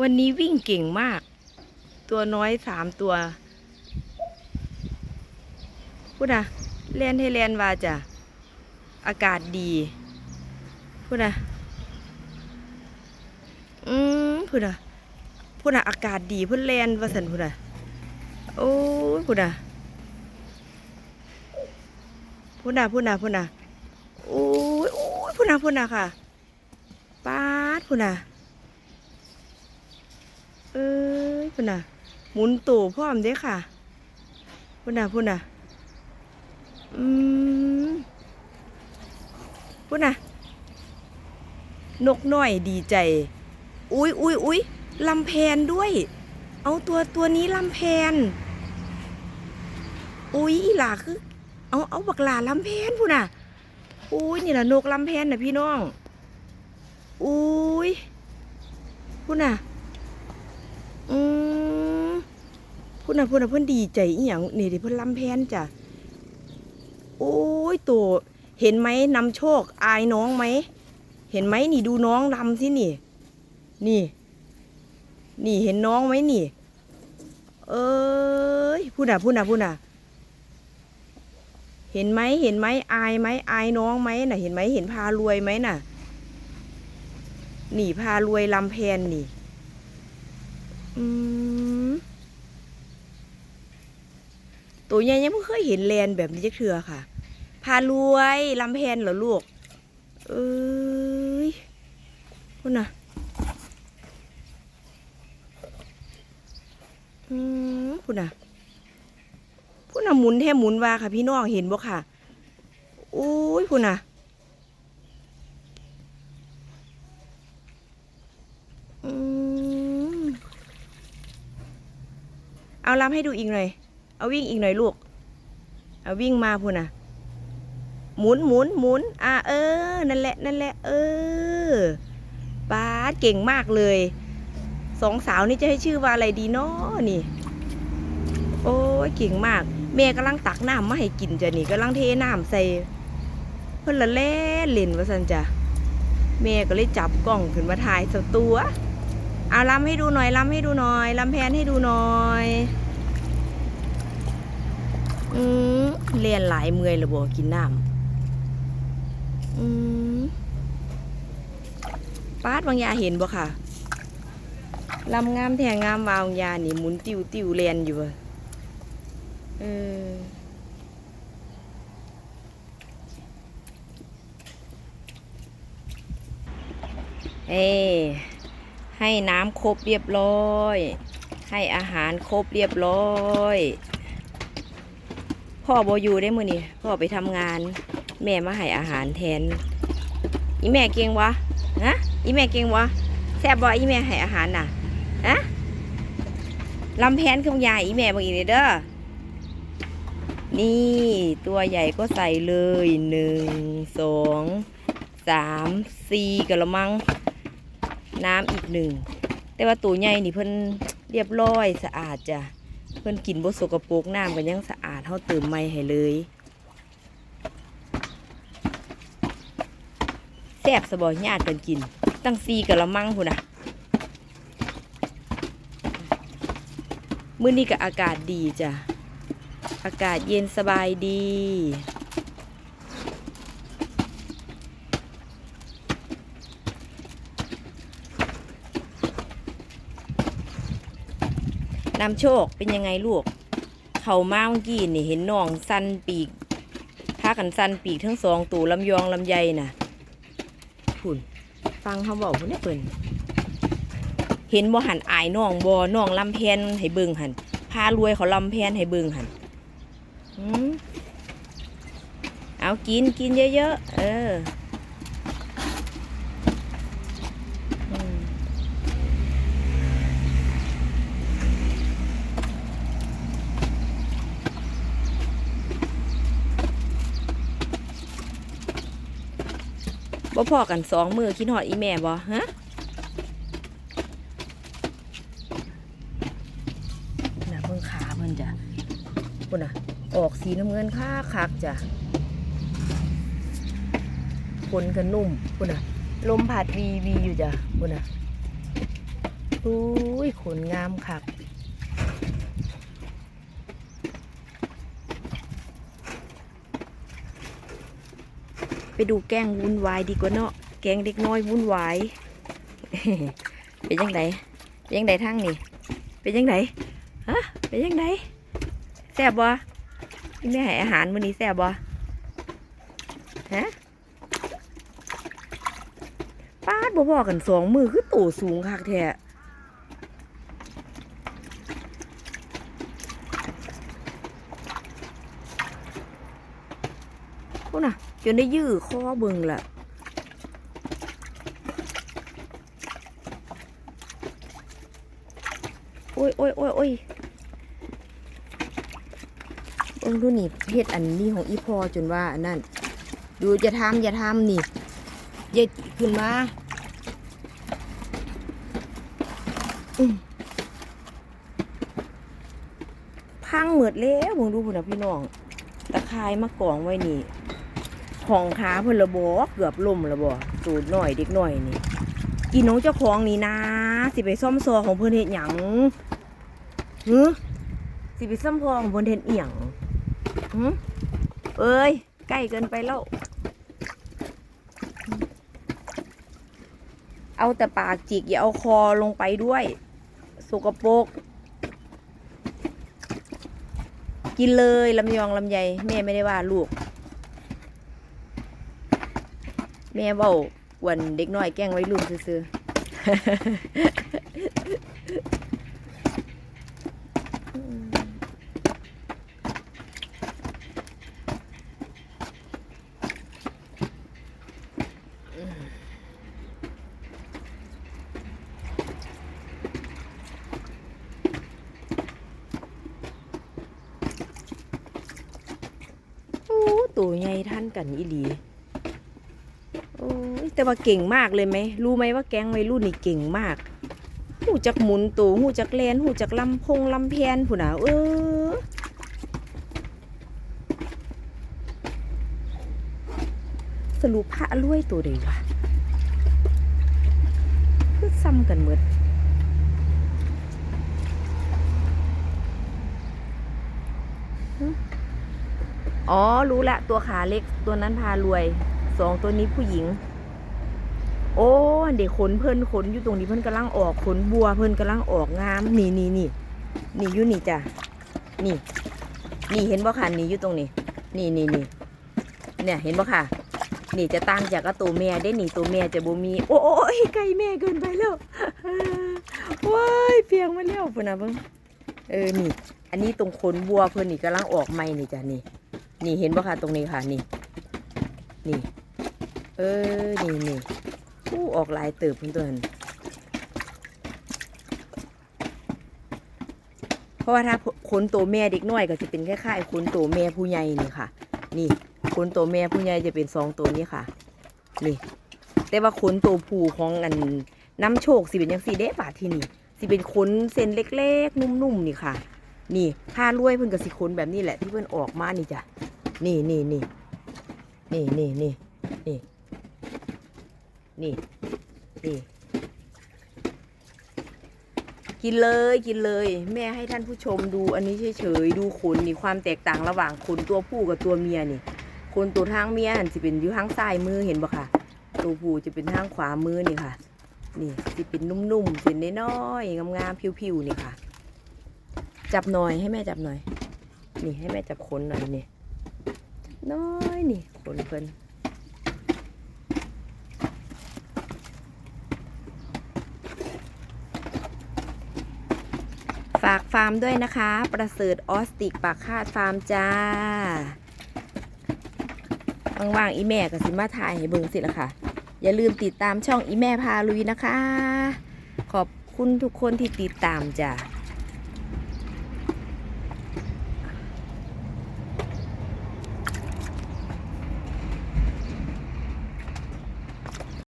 วันนี้วิ่งเก่งมาก ตัวน้อยสามตัวพูดนะเล่นให้เล่นว่าจ้ะอากาศดีพูดนะอืมพูดนะพูดนะอากาศดีพูดเล่นว่าสันพูดนะโอ้พูดนะพูดนะพูดนะพูดนะโอ้ยโอ้ยพูดนะพูดนะค่ะป้าดพูดนะ เอ้ยพุ่นน่ะ หมุนตู่พร้อมเด้ค่ะพุ่นน่ะพุ่นน่ะ อืมพุ่นน่ะ นกน้อยดีใจ อุ้ยอุ้ยอุ้ยลำแพนด้วย เอาตัวตัวนี้ลำแพน อุ้ยหล่าคือ เอาเอาบักหลาลำแพนพุ่นน่ะ อุ้ยนี่แหละนกลำแพนน่ะพี่น้อง อุ้ยพุ่นน่ะ อืมพูดนะพูดนะเพื่อนดีใจอีหยังนี่ดิเพื่อนลำแพนจ้ะโอ้ยตัวเห็นไหมนำโชคอายน้องไหม เห็นไหมนี่ดูน้องลำสินี่ นี่ นี่เห็นน้องไหมนี่ เอ้ยพูดนะพูดนะพูดนะเห็นไหมเห็นไหมอายไหมอายน้องไหมน่ะ เห็นไหมเห็นพารวยไหมน่ะ นี่พารวยลำแพนนี่ อืมตัวใหญ่ยังไม่เคยเห็นแลนแบบนี้จักเทือค่ะ พารวยลำแพนเหรอลูก เอ้ยคุณน่ะอืมคุณน่ะคุณน่ะหมุนแทบหมุนว่าค่ะ พี่น้องเห็นบ่ค่ะโอ้ยคุณน่ะ อืม เอาลำให้ดูอีกหน่อย เอาวิ่งอีกหน่อยลูก เอาวิ่งมาพูน่ะ หมุนหมุนหมุน อ่าเออ นั่นแหละ นั่นแหละ เออปาดเก่งมากเลย สองสาวนี่จะให้ชื่อว่าอะไรดีเนาะนี่ โอ้ยเก่งมาก แม่กำลังตักน้ำมาให้กินจ้ะนี่กำลังเทน้ำใส่ เพิ่นละเล่นเล่นว่าสันจ้ะแม่ก็เลยจับกล้องขึ้นมาถ่ายสตัวเอาลำให้ดูหน่อยลำให้ดูหน่อยลำแพนให้ดูหน่อย อืมเรียนหลายเมื่อยระบอกกินน้ำอืมป้าดบางยาเห็นบ่ค่ะลำงามแทงงามวาวยานี่หมุนติวติวเรียนอยู่เออเอ้ให้น้ำครบเรียบร้อย ให้อาหารครบเรียบร้อย พ่อบอยู่ได้มือนี่พ่อไปทำงาน แม่มาให้อาหารแทน อีแม่เก่งวะฮะอีแม่เก่งวะแซ่บบ่อีแม่ให้อาหารน่ะฮะลำแพนขึ้นยายอีแม่บอกอีกเด้อนี่ตัวใหญ่ก็ใส่เลยหนึ่งสองสามสี่กะละมัง น้ำอีกหนึ่งแต่ว่าตัวใหญ่นี่เพิ่นเรียบร้อยสะอาดจ้ะ เพิ่นกินบ่สกปรกน้ำกันยังสะอาดเท่าเติมใหม่ให้เลยแซ่บสบอยญาติกันกิน ตั้งซีกะละมังคุณนะมื้อนี้ก็อากาศดีจ้ะ อากาศเย็นสบายดี นำโชคเป็นยังไงลูก เขามาเมื่อกี้นี่เห็นน้องสันปีกพากันสันปีกทั้งสองตูลำยองลำไยน่ะพุ่นฟังเขาบอกพุ่นได้เปิ่นเห็นบ่หันอายน้องบ่น้องลำแพนให้เบิ่งหันพารวยเขาลำแพนให้เบิ่งหันอืมเอากินกินเยอะๆเออม บ่พอกันสองมือคิดหอดอีแม่บ่ฮะน่ะเบิ่งขาเพิ่นจ้ะพุ่นน่ะ ออกสีน้ำเงินค่าคักจ้ะขนกันนุ่มพุ่นน่ะ ลมผัดวีวีอยู่จ้ะพุ่นน่ะอุ้ยขนงามคัก ไปดูแกงวุ่นวายดีกว่าเนาะแกงเด็กน้อยวุ่นวายเป็นยังไงเป็นยังไงทางนี่เป็นยังไงฮะเป็นยังไงแซ่บบ่พี่แม่ให้อาหารมื้อนี้แซ่บบ่ฮะป้าดบ่พอกันสองมือคือโตสูงคักแท้พูดน่ะ จนได้ยื้อคอเบิ่งละโอ้ยโอ้ยโอ้ยโอ้ยเบิ่งดูนี่เฮ็ดอันนี้ของอีพอจนว่าอันนั้นดูอย่าทำอย่าทำนี่อย่าขึ้นมาพังเหมือดแล้วมึงดูพุ่นนะพี่น้อง ตะไคร้มากองไว้นี่ ของขาเพิ่นระบอเกือบล่มระบอสูดหน่อยเด็กหน่อยนี่อีน้องเจ้าของนี่นะ สิไปซ่อมซอของเพิ่นเฮ็ดหยังหือสิไปซ่อมพอของเพิ่นเฮ็ดอียงหือเอ้ยใกล้เกินไปแล้ว เอาแต่ปากจิกอย่าเอาคอลงไปด้วยสกปรกกินเลยลำยองลำไยแม่ไม่ได้ว่าลูก แม่เบากวนเด็กน้อยแกล้งไว้รุ่นซื่อโอ้ตัวใหญ่ท่านกันอีหลี แต่ว่าเก่งมากเลยไหมรู้ไหมว่าแก๊งวัยรุ่นนี่เก่งมากหูจักหมุนตัวหูจักแลนหูจักลำพงลำแพนผู้น่ะเออสรุปพระรวยตัวใดวะคือซ้ำกันหมดอ๋อ รู้ละ ตัวขาเล็กตัวนั้นพารวย สองตัวนี้ผู้หญิง โอ้เด็กขนเพิ่นขนอยู่ตรงนี้เพิ่นกำลังออกขนบัวเพิ่นกำลังออกงามนี่นี่นี่นี่อยู่นี่จ้ะนี่ นี่เห็นบ่ค่ะนี่อยู่ตรงนี้ นี่นี่นี่เนี่ยเห็นบ่ค่ะนี่จะตั้งจากตัวแม่ได้หนีตัวแม่จะบ่มี โอ้ยไก่แม่เกินไปแล้วว้ายเพียงมาแล้วพุ่นนะเบิ่งเออนี่ อันนี้ตรงขนบัวเพิ่อนนี่กำลังออกใหม่นี่จ้ะนี่ นี่เห็นบ่ค่ะตรงนี้ค่ะนี่ นี่ เออนี่นี่ อู้ออกหลายเติบเพิ่นตัวนั้นเพราะว่าถ้าขนตัวแม่เด็กน้อยก็จะเป็นคล้ายๆขนตัวแม่ผู้ใหญ่นี่ค่ะ นี่ขนตัวแม่ผู้ใหญ่จะเป็นสองตัวนี้ค่ะ นี่ แต่ว่าขนตัวผู้ของอันน้ำโชคสิเป็นยังสีเด้บาทที่นี่สิเป็นขนเส้นเล็กๆ นุ่มๆนี่ค่ะ นี่ผ้ารวยเพิ่อนก็สิขนแบบนี้แหละที่เพิ่อนออกมานี่จ้ะนี่นี่นี่นี่นี่นี่นี่ นี่นี่ กินเลยกินเลย แม่ให้ท่านผู้ชมดูอันนี้เฉยๆดูขนนี่ความแตกต่างระหว่างขนตัวผู้กับตัวเมียนี่ขนตัวทางเมียอันสิเป็นอยู่ทางซ้ายมือเห็นบ่ค่ะ ตัวผู้จะเป็นทางขวามือนี่ค่ะ นี่สิเป็นนุ่มๆเส้นน้อยๆงามๆผิวๆนี่ค่ะ จับหน่อยให้แม่จับหน่อย นี่ให้แม่จับขนหน่อยนี่น้อยนี่ขนเพิ่นากฟาร์มด้วยนะคะ ประเสริฐออสติกปากคาดฟาร์มจ้าว่างๆอีแม่ก็สิมาถ่ายให้เบิ่งสิละค่ะ อย่าลืมติดตามช่องอีแม่พาลุยนะคะ ขอบคุณทุกคนที่ติดตามจ้า